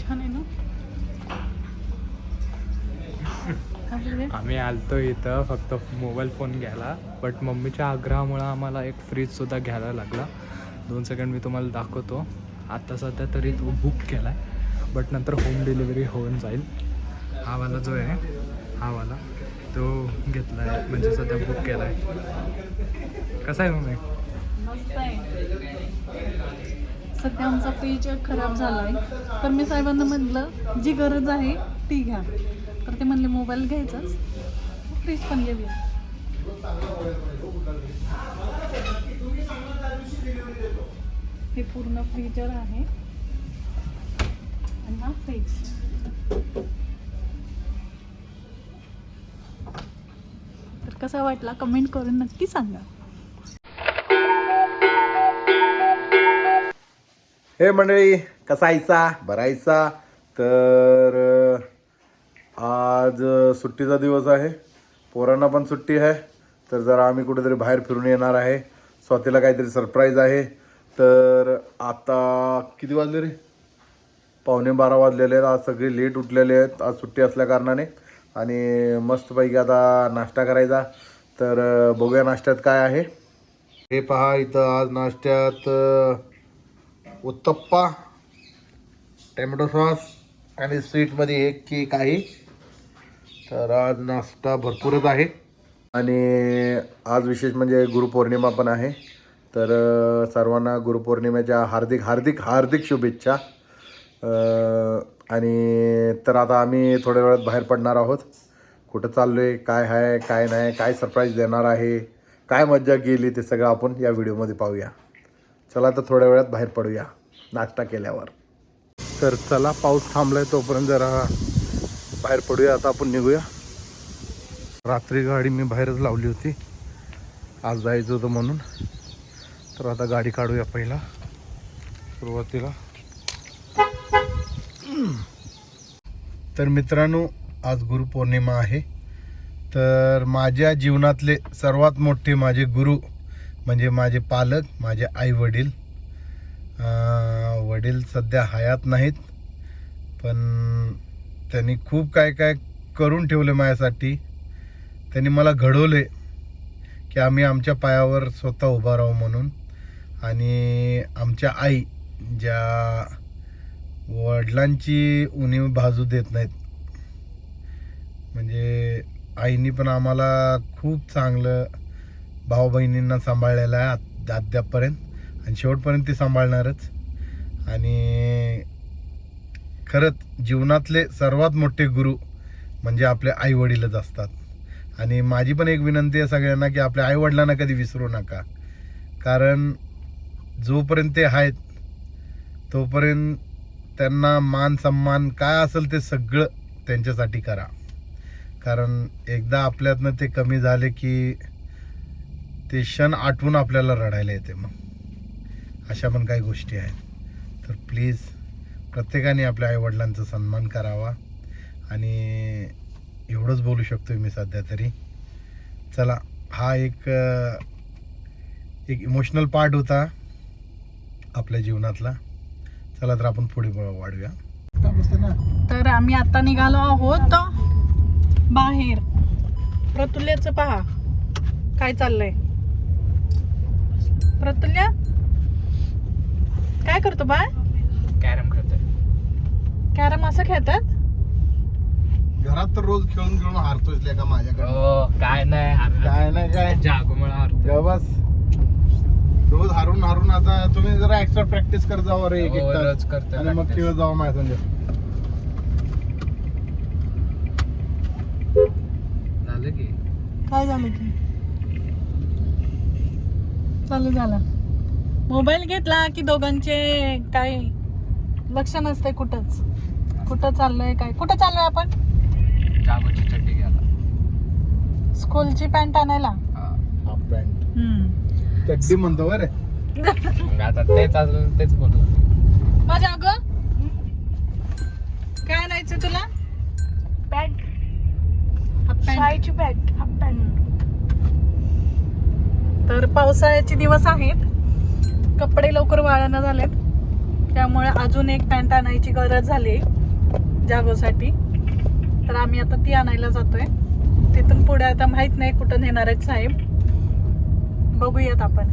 छान आहे ना? आम्ही आलतो इथं फक्त मोबाईल फोन घ्यायला. बट मम्मीच्या आग्रहामुळं आम्हाला एक फ्रीजसुद्धा घ्यायला लागला. दोन सेकंड मी तुम्हाला दाखवतो. आता सध्या तरी तो बुक केला आहे बट नंतर होम डिलिव्हरी होऊन जाईल. हा वाला जो आहे हा वाला तो घेतला आहे म्हणजे सध्या बुक केला आहे कसा आहे मम्मी? सध्या आमचा फ्रीज खराब झाला आहे तर मी साहेबांना म्हटलं जी गरज आहे ती घ्या. तर ते म्हणले मोबाईल घ्यायचाच. फ्रीज पण घेऊया. हे पूर्ण फ्रीजर आहे. आणि हा फ्रीज तर कसा वाटला? कमेंट करून नक्की सांगा. हे मंडळी कसा आयचा तर आज सुट्टीचा दिवस आहे. पोरांना पण सुट्टी आहे. तर जरा आम्ही कुठेतरी बाहेर फिरून येणार आहे. स्वातीला काहीतरी सरप्राईज आहे. तर आता किती वाजले रे? पावणे बारा वाजलेले आहेत. आज सगळे लेट उठलेले आहेत. आज सुट्टी असल्याकारणाने आणि मस्तपैकी आता नाश्ता करायचा. तर बघूया नाश्त्यात काय आहे. हे पहा इथं आज नाश्त्यात उत्तप्पा टॅमॅटो सॉस आणि स्वीटमध्ये एक केक आहे. तर आज नाश्ता भरपूरच आहे. आणि आज विशेष म्हणजे गुरुपौर्णिमा पण आहे. तर सर्वांना गुरुपौर्णिमेच्या हार्दिक हार्दिक हार्दिक शुभेच्छा. आणि तर आता आम्ही थोड्या वेळात बाहेर पडणार आहोत. कुठं चाललो आहे काय आहे काय नाही काय सरप्राईज देणार आहे काय मज्जा गेली ते सगळं आपण या व्हिडिओमध्ये पाहूया. चला तर थोड्या वेळात बाहेर पडूया. नाश्ता केल्यावर. तर चला पाऊस थांबलाय तोपर्यंत जरा बाहेर पडूया. आता आपण निघूया. रात्री गाडी मी बाहेरच लावली होती. आज जायचं होतं म्हणून. तर आता गाडी काढूया पहिला. सुरुवातीला. तर मित्रांनो आज गुरुपौर्णिमा आहे. तर माझ्या जीवनातले सर्वात मोठे माझे गुरु म्हणजे माझे पालक माझे आई वडील वडील सध्या हयात नाहीत. पण त्यांनी खूप काय काय करून ठेवले माझ्यासाठी. त्यांनी मला घडवले की आम्ही आमच्या पायावर स्वतः उभा राहू म्हणून. आणि आमच्या आई ज्या वडिलांची उणीव भाजू देत नाहीत. म्हणजे आईनी पण आम्हाला खूप चांगलं भाऊ बहिणींना सांभाळलेला आहे अद्यापपर्यंत. आणि शेवटपर्यंत ती सांभाळणारच. आणि खरंच जीवनातले सर्वात मोठे गुरु म्हणजे आपले आईवडीलच असतात. आणि माझी पण एक विनंती आहे सगळ्यांना की आपल्या आईवडिलांना कधी विसरू नका. कारण जोपर्यंत ते आहेत तोपर्यंत त्यांना मान सन्मान काय असेल ते सगळं त्यांच्यासाठी करा. कारण एकदा आपल्यातनं ते कमी झाले की ते क्षण आठवून आपल्याला रडायला येते मग. अशा पण काही गोष्टी आहेत. तर प्लीज प्रत्येकाने आपल्या आईवडिलांचा सन्मान करावा. आणि एवढंच बोलू शकतो मी सध्या तरी. चला हा एक एक इमोशनल पार्ट होता आपल्या जीवनातला. चला तर आपण पुढे वाढूया. तर आम्ही आता निघालो आहोत बाहेर. प्रतुल्याचं पहा. काय चाललंय? प्रतुल्य? काय करतो बाय कॅरम खेळतोय. कॅरम असं खेळतात? घरात तर रोज खेळून खेळून हारतोय का माझ्याकडे हो काय नाही काय नाही काय? जागोमळा तेव्हा बस. रोज हारून हारून आता तुम्ही जरा एक्स्ट्रा प्रॅक्टिस करत जावा रे एक एक हो, तास. रोज करतोय आणि मग practice. खेळत जावा माझ्या संग झालं की? काय झालं की? चालू झाला. मोबाईल घेतला की दोघांचे काय लक्ष नसते कुठंच. कुठं चाललंय काय? कुठं चाललोय आपण? जागोची चड्डी घ्यायला. स्कूलची पॅन्ट आणायला. Half pant. हम्म. चड्डी म्हणतो बरे. मग आता तेच अजून तेच बोलू. माझ्या अग काय आणायचं तुला? पॅन्ट. Half pant. शाळेची पॅन्ट हाफ पॅन्ट. तर पावसाळ्याचे दिवस आहेत. कपडे लवकर वाळणं झालेत. त्यामुळे अजून एक पॅन्ट आणायची गरज झाली जागोसाठी. तर आम्ही आता ती आणायला जातोय. तिथून पुढे आता माहीत नाही कुठं नेणार आहेत साहेब. बघूयात आपण.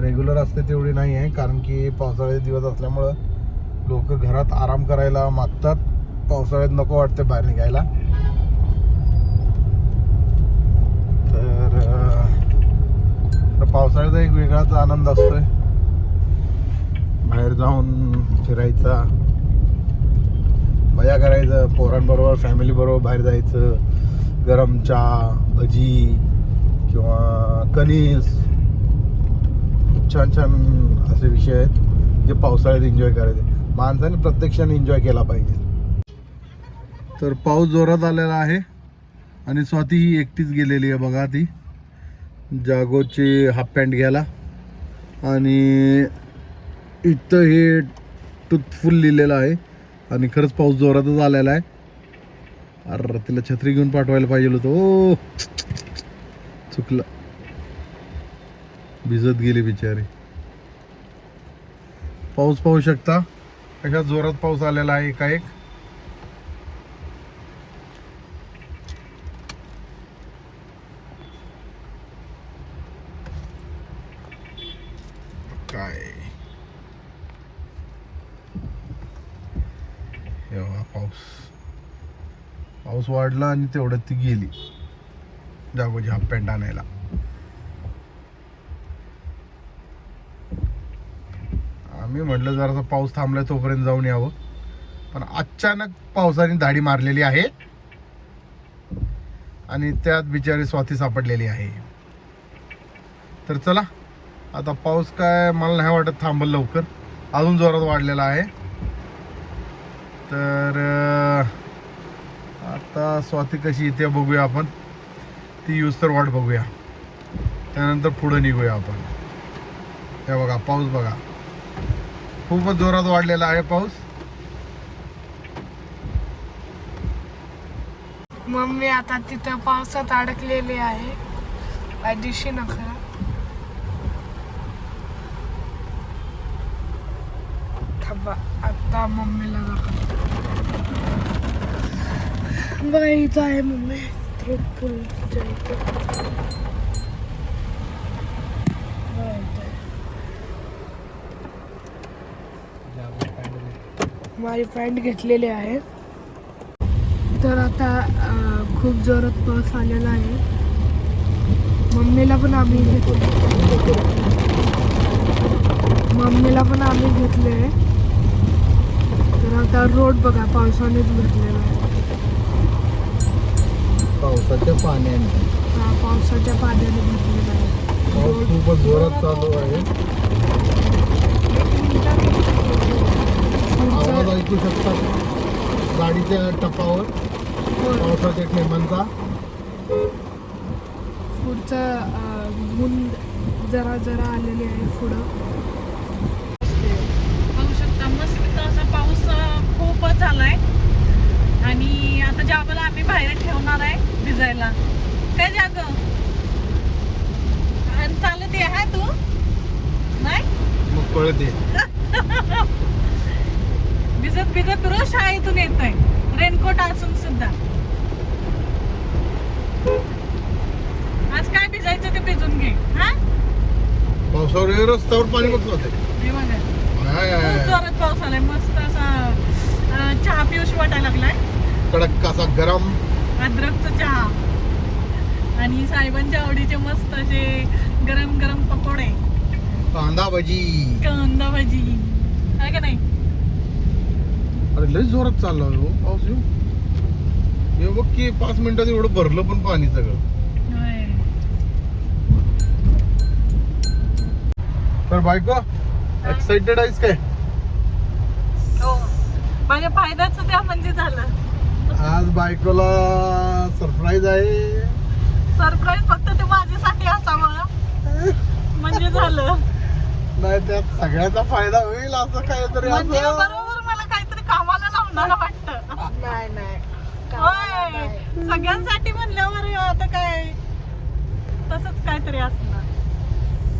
रेग्युलर असते तेवढी नाही आहे कारण की पावसाळ्याचे दिवस असल्यामुळं लोक घरात आराम करायला मागतात. पावसाळ्यात नको वाटते बाहेर निघायला. तर तर पावसाळ्याचा एक वेगळाच आनंद असतोय. बाहेर जाऊन फिरायचा. मजा करायचं. पोरांबरोबर फॅमिलीबरोबर बाहेर जायचं. गरम चहा भजी किंवा कणीस. खूप छान छान असे विषय आहेत जे पावसाळ्यात एन्जॉय करायचे. माणसाने प्रत्यक्षाने एन्जॉय केला पाहिजे. तर पाऊस जोरात आलेला आहे आणि स्वाती ही एकटीच गेलेली आहे बघा ती. जागोची हाफ पॅन्ट घ्यायला. आणि इथं हे टूथफुल लिहिलेलं आहे. आणि खरंच पाऊस जोरातच आलेला आहे. अरे तिला छत्री घेऊन पाठवायला पाहिजे होतं. ओ! चुकलं. भिजत गेले बिचारी. पाऊस पाहू शकता? कशा जोरात पाऊस आलेला आहे एकाएक. काय? पाऊस. पाऊस वाढला आणि तेवढ्यात ती गेली. जागोजी हाफ पॅन्ट आणायला. मी म्हटलं जरासा पाऊस थांबलाय तोपर्यंत जाऊन यावं. पण अचानक पावसाने दाढी मारलेली आहे. आणि त्यात बिचारी स्वाती सापडलेली आहे. तर चला आता पाऊस काय मला नाही वाटत थांबल लवकर. अजून जोरात वाढलेला आहे. तर आता स्वाती कशी इथे बघूया आपण. ती यूज तर वाट बघूया. त्यानंतर पुढे निघूया आपण. हे बघा पाऊस बघा. खूपच जोरात वाढलेला आहे पाऊस. मम्मी आता तिथं पावसात अडकलेली आहे. आजीशी नका. थांबा आता मम्मीला दाखव. बघा इथं आहे मम्मी. त्रिपुलच्या इथं बघा इथं आहे. माझी पॅन्ट घेतलेली आहे. तर आता खूप जोरात पाऊस आलेला आहे. मम्मीला पण आम्ही घेतले. मम्मीला पण आम्ही घेतले. तर आता रोड बघा पावसानेच भरलेला आहे. पावसाच्या पाण्याने. हा पावसाच्या पाण्याने भरलेला आहे. पाऊस खूपच जोरात चालू आहे. ऐकू शकतात. गाडीच्या टपावर पावसाच्या थेंबांचा. पुढचं ऊन जरा जरा आलेली आहे पुढं. बघू शकता मस्त असा पाऊस खूपच आलाय. आणि आता जागोला आम्ही बाहेर ठेवणार आहे भिजायला काय जाग? आणि चालत ये हा तू? नाही? मग कळते भिजत भिजत रोज शाळेतून येतोय. रेनकोट असून सुद्धा. आज काय भिजायचं ते भिजून घे. हा? पावसावर रस्त्यावर पाणी बसलं हे जोरात पाऊस आलाय. मस्त असा अं, चहा पिऊशी वाटायला लागलाय. कडक असा गरम. अद्रकचा चहा. आणि साहेबांच्या आवडीचे मस्त असे गरम गरम पकोडे. कांदा भजी. कांदा भाजी. आहे का नाही? अरे लय जोरात चालला हो. पाऊस येऊ. हे बघ की पाच मिनिटात एवढं भरलं पण पाणी सगळं. तर बायको एक्साइटेड आहेस काय? हो. माझ्या फायद्याच त्या म्हणजे झालं. आज बायकोला सरप्राईज आहे. सरप्राईज फक्त ते माझ्यासाठी असावं. म्हणजे झालं. नाही त्यात सगळ्याचा फायदा होईल असं काहीतरी म्हणजे असं. वाटतं. नाही नाही. होय. सगळ्यांसाठी म्हणल्यावर आता काय? तसंच काहीतरी असणार.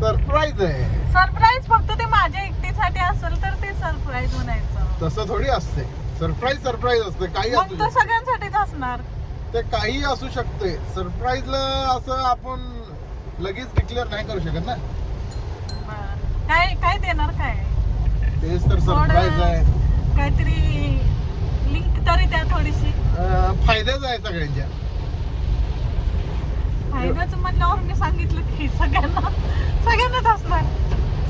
सरप्राईज आहे. सरप्राईज फक्त ते माझ्या एकटीसाठी असेल तर ते सरप्राईज म्हणायचं. तसं थोडी असते. सरप्राईज सरप्राईज असते. काही मग असू तर शकते. सगळ्यांसाठीच असणार. ते काही असू शकते. सरप्राईजला असं आपण लगेच डिक्लेअर नाही करू शकत ना. बरं. काय काय देणार काय? तेच तर सरप्राईज आहे काहीतरी लिंक तरी द्या थोडीशी अं, फायद्याच आहे सगळ्यांच्या. फायद्याचं म्हणल्यावर मी सांगितलं की सगळ्यांना सगळ्यांनाच असणार.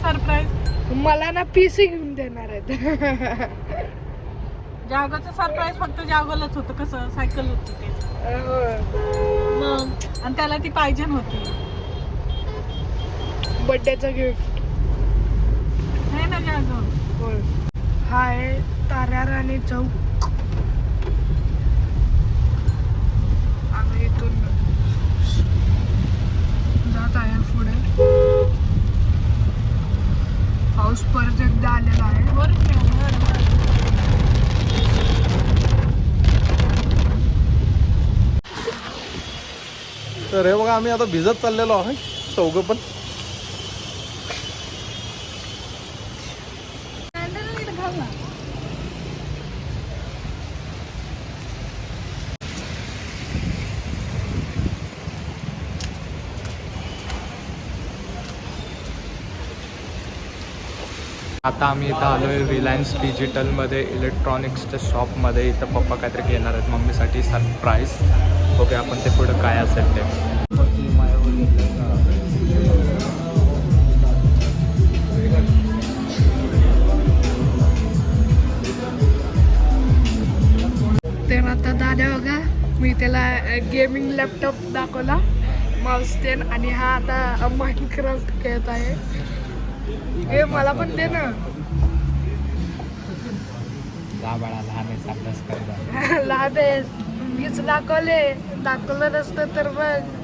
सरप्राईज मला ना पीसी घेऊन देणार आहेत. जागोचं सरप्राईज फक्त जागोलाच होतं कसं सायकल होती ते. मग आणि त्याला ती पाहिजे होती बर्थडेचं गिफ्ट नाही ना जागो होय. हा आहे ताऱ्या राणी चौक. इथून जात आहे पुढे. पाऊस परत एकदा आलेला आहे. तर हे बघा आम्ही आता भिजत चाललेलो आहे. चौघं पण. आता आम्ही इथं आलो आहे रिलायन्स डिजिटलमध्ये इलेक्ट्रॉनिक्सच्या शॉपमध्ये इथं पप्पा काहीतरी घेणार आहेत मम्मीसाठी सरप्राईज ओके आपण ते पुढं काय असेल ते. तर आता दादा बघा मी त्याला गेमिंग लॅपटॉप दाखवला. माउस टेन आणि हा आता माइनक्राफ्ट खेळत आहे. हे मला पण दे ना. जा बाळा लहान अभ्यास करता लहान आहेस. मीच दाखवले. दाखवलं नसतं तर मग.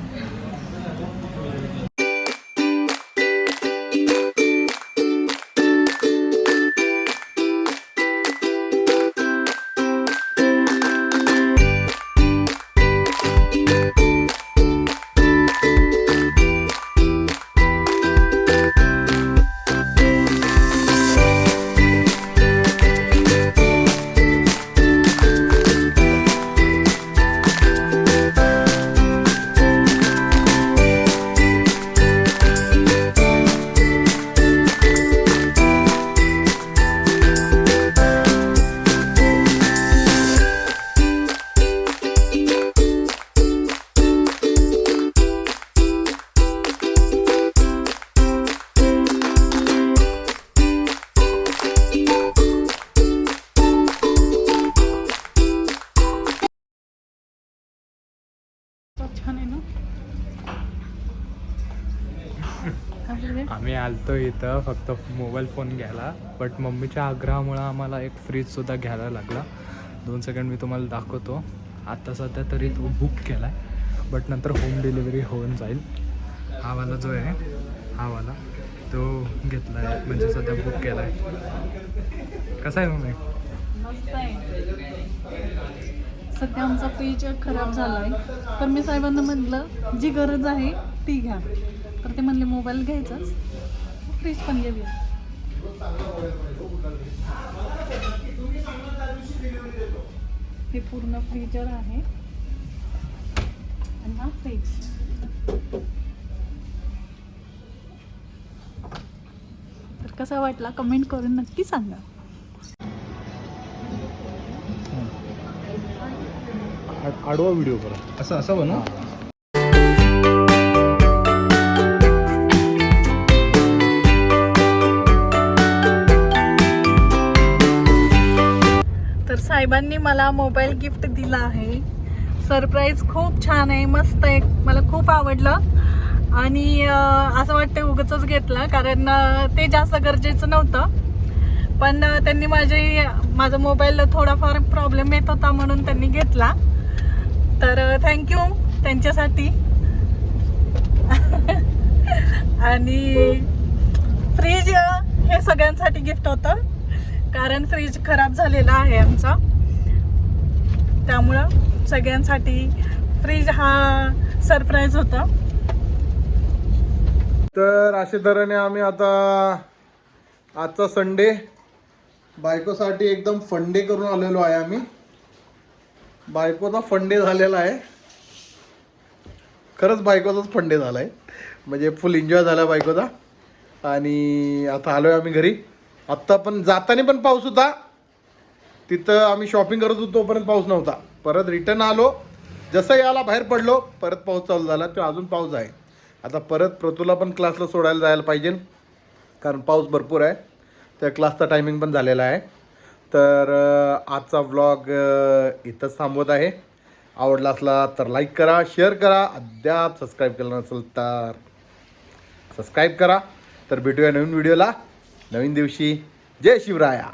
आम्ही इथं फक्त मोबाईल फोन घ्यायला. बट मम्मीच्या आग्रहामुळं आम्हाला एक फ्रीजसुद्धा घ्यायला लागला. दोन सेकंड मी तुम्हाला दाखवतो. आत्ता सध्या तरी तो बुक केला आहे बट नंतर होम डिलिव्हरी होऊन जाईल. हा वाला जो आहे हा वाला तो घेतला आहे म्हणजे सध्या बुक केला आहे कसा आहे मम्मी? सध्या आमचा फ्रीज खराब झाला आहे तर मी साहेबांना म्हटलं जी गरज आहे ती घ्या. तर ते म्हणले मोबाईल घ्यायचाच. फ्रीज पण घेऊया हे पूर्ण फ्रीजर आहे. आणि हा फ्रीज तर कसा वाटला कमेंट करून नक्की सांगा. आडवा व्हिडिओ करा. असं असं बनव. तर साहेबांनी मला मोबाईल गिफ्ट दिला आहे. सरप्राईज खूप छान आहे मस्त आहे मला खूप आवडलं. आणि असं वाटतं उगच घेतलं कारण ते जास्त गरजेचं नव्हतं. पण त्यांनी माझे माझा मोबाईल थोडाफार प्रॉब्लेम येत होता म्हणून त्यांनी घेतला. तर थँक्यू त्यांच्यासाठी. आणि फ्रीज हे सगळ्यांसाठी गिफ्ट होतं. कारण फ्रीज खराब झालेला आहे आमचा. त्यामुळं सगळ्यांसाठी फ्रीज हा सरप्राईज होता. तर अशा तऱ्हेने आम्ही आता आजचा संडे बायकोसाठी एकदम फंडे करून आलेलो आहे आम्ही. बायकोचा फंडे झालेला आहे. खरंच बायकोचाच फंडे झाला आहे म्हणजे फुल एन्जॉय झाला बायकोचा. आणि आता आलो आहे आम्ही घरी. आत्ता पण जाताना पण पाऊस होता. तिथं आम्ही शॉपिंग करत होतो तोपर्यंत पाऊस नव्हता. परत रिटर्न आलो. जसं याला बाहेर पडलो परत पाऊस चालू झाला. तो अजून पाऊस आहे. आता परत प्रतूला पण क्लासला सोडायला जायला पाहिजे. कारण पाऊस भरपूर आहे. त्या क्लासचा टायमिंग पण झालेला आहे. तर आजचा व्लॉग इथंच थांबवत आहे. आवडला असला तर लाईक करा शेअर करा. अद्याप सबस्क्राईब केलं नसेल तर सबस्क्राईब करा. तर भेटूया नवीन व्हिडिओला नवीन दिवशी जय शिवराया.